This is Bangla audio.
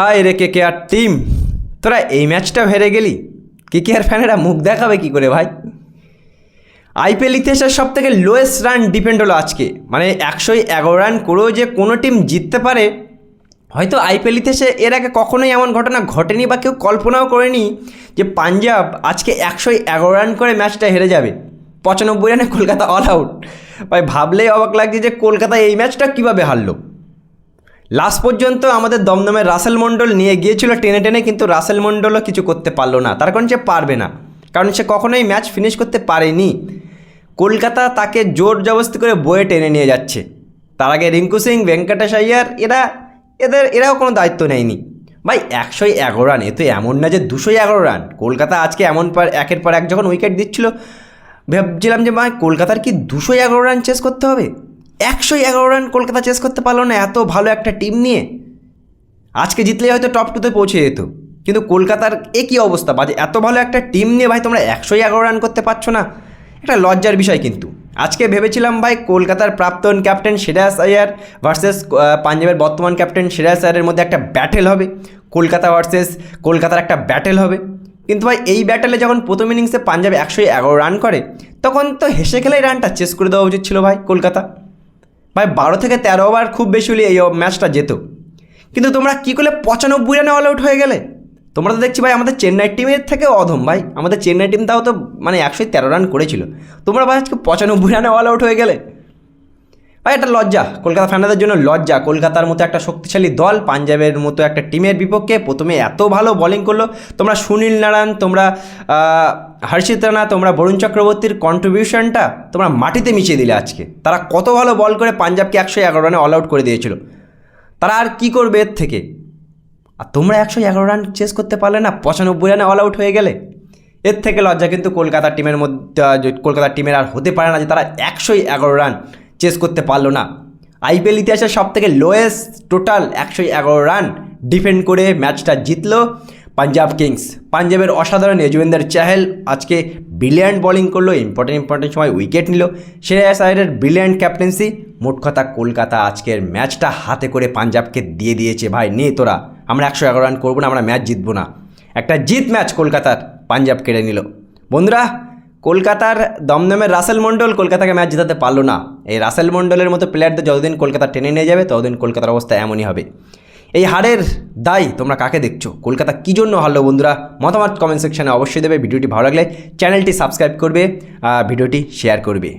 হাই রে কে কে আর টিম? তোরা এই ম্যাচটা হেরে গেলি? কে কে আর ফ্যানেরা মুখ দেখাবে কি করে ভাই? আইপিএল ইতিহাসের সব থেকে লোয়েস্ট রান ডিপেন্ড হলো আজকে। মানে একশোই এগারো রান করেও যে কোনো টিম জিততে পারে, হয়তো আইপিএল ইতিহাসে এর আগে কখনোই এমন ঘটনা ঘটেনি বা কেউ কল্পনাও করেনি যে পাঞ্জাব আজকে একশো এগারো রান করে ম্যাচটা হেরে যাবে। পঁচানব্বই রানে কলকাতা অল আউট ভাই, ভাবলেই অবাক লাগছে যে কলকাতা এই ম্যাচটা কীভাবে হারলো। লাস্ট পর্যন্ত আমাদের দমদমের রাসেল মণ্ডল নিয়ে গিয়েছিল টেনে টেনে, কিন্তু রাসেল মণ্ডলও কিছু করতে পারল না। তার কারণ সে পারবে না। কারণ সে কখনোই ম্যাচ ফিনিশ করতে পারেনি। কলকাতা তাকে জোর জবস্তি করে বয়ে টেনে নিয়ে যাচ্ছে। তার আগে রিঙ্কু সিং, ভেঙ্কটেশ আইয়ার, এরা, এদের, এরাও কোনো দায়িত্ব নেয়নি। ভাই, একশোই এগারো রান, এ তো এমন না যে দুশোই এগারো রান। কলকাতা আজকে এমন পর, একের পর এক যখন উইকেট দিচ্ছিল, ভাবছিলাম যে ভাই, কলকাতার কি দুশো এগারো রান চেস করতে হবে? একশো এগারো রান কলকাতা চেস করতে পারল না, এত ভালো একটা টিম নিয়ে। আজকে জিতলে হয়তো টপ টুতে পৌঁছে যেত। কিন্তু কলকাতার এ কী অবস্থা? বাজে এত ভালো একটা টিম নিয়ে ভাই তোমরা একশো এগারো রান করতে পারছ না? একটা লজ্জার বিষয় কিন্তু। আজকে ভেবেছিলাম ভাই কলকাতার প্রাক্তন ক্যাপ্টেন সিরাজ আয়ার ভার্সেস পাঞ্জাবের বর্তমান ক্যাপ্টেন সিরাজ আয়ারের মধ্যে একটা ব্যাটেল হবে। কলকাতা ভার্সেস কলকাতার একটা ব্যাটেল হবে। কিন্তু ভাই এই ব্যাটেলে যখন প্রথম ইনিংসে পাঞ্জাব একশো এগারো রান করে, তখন তো হেসে খেলেই রানটা চেস করে দেওয়া উচিত ছিল ভাই কলকাতা। ভাই, বারো থেকে তেরো ওভার খুব বেশি হলে এই ম্যাচটা যেত। কিন্তু তোমরা কী করলে? পঁচানব্বই রানে অল আউট হয়ে গেলে। তোমরা তো দেখছি ভাই, আমাদের চেন্নাই টিমের থেকে অধম ভাই। আমাদের চেন্নাই টিম তাও তো মানে একশো তেরো রান করেছিল। তোমরা ভাই আজকে পঁচানব্বই রানে অল আউট হয়ে গেলে। ভাই, এটা লজ্জা। কলকাতা ফ্যানাদের জন্য লজ্জা। কলকাতার মতো একটা শক্তিশালী দল, পাঞ্জাবের মতো একটা টিমের বিপক্ষে প্রথমে এত ভালো বলিং করল। তোমরা সুনীল নারায়ণ, তোমরা হর্ষিত রানা, তোমরা বরুণ চক্রবর্তীর কন্ট্রিবিউশনটা তোমরা মাটিতে মিশিয়ে দিলে আজকে। তারা কত ভালো বল করে পাঞ্জাবকে একশো এগারো রানে অল আউট করে দিয়েছিল। তারা আর কি করবে এর থেকে? আর তোমরা একশো এগারো রান চেস করতে পারলে না, পঁচানব্বই রানে অল আউট হয়ে গেলে? এর থেকে লজ্জা কিন্তু কলকাতা টিমের মধ্যে কলকাতা টিমের আর হতে পারে না যে তারা একশোই এগারো রান চেস করতে পারল না। আইপিএল ইতিহাসের সব থেকে লোয়েস্ট টোটাল একশো এগারো রান ডিফেন্ড করে ম্যাচটা জিতলো পাঞ্জাব কিংস পাঞ্জাবের অসাধারণ যজুবেন্দ্র চাহেল আজকে ব্রিলিয়ান্ট বোলিং করল ইম্পর্টেন্ট ইম্পর্টেন্ট সময় উইকেট নিল। শ্রেয়াস আয়ারের ব্রিলিয়ান্ট ক্যাপ্টেন্সি মোট কথা কলকাতা আজকের ম্যাচটা হাতে করে পাঞ্জাবকে দিয়ে দিয়েছে। ভাই, নে তোরা। আমরা একশো এগারো রান করব না, আমরা ম্যাচ জিতবো না। একটা জিত ম্যাচ কলকাতার, পাঞ্জাব কেড়ে নিল। বন্ধুরা কলকাতার দমদমের রাসেল মণ্ডল কলকাতাকে ম্যাচ জেতাতে পারল না। এই রাসেল মণ্ডলের মতো প্লেয়ারদের যতদিন কলকাতা টেনে নিয়ে যাবে, ততদিন কলকাতার অবস্থা এমনই হবে। এই হারের দায় তোমরা কাকে দেখছ? কলকাতা কী জন্য হারলো বন্ধুরা? মতামত কমেন্ট সেকশানে অবশ্যই দেবে। ভিডিওটি ভালো লাগলে চ্যানেলটি সাবস্ক্রাইব করবে ভিডিওটি শেয়ার করবে।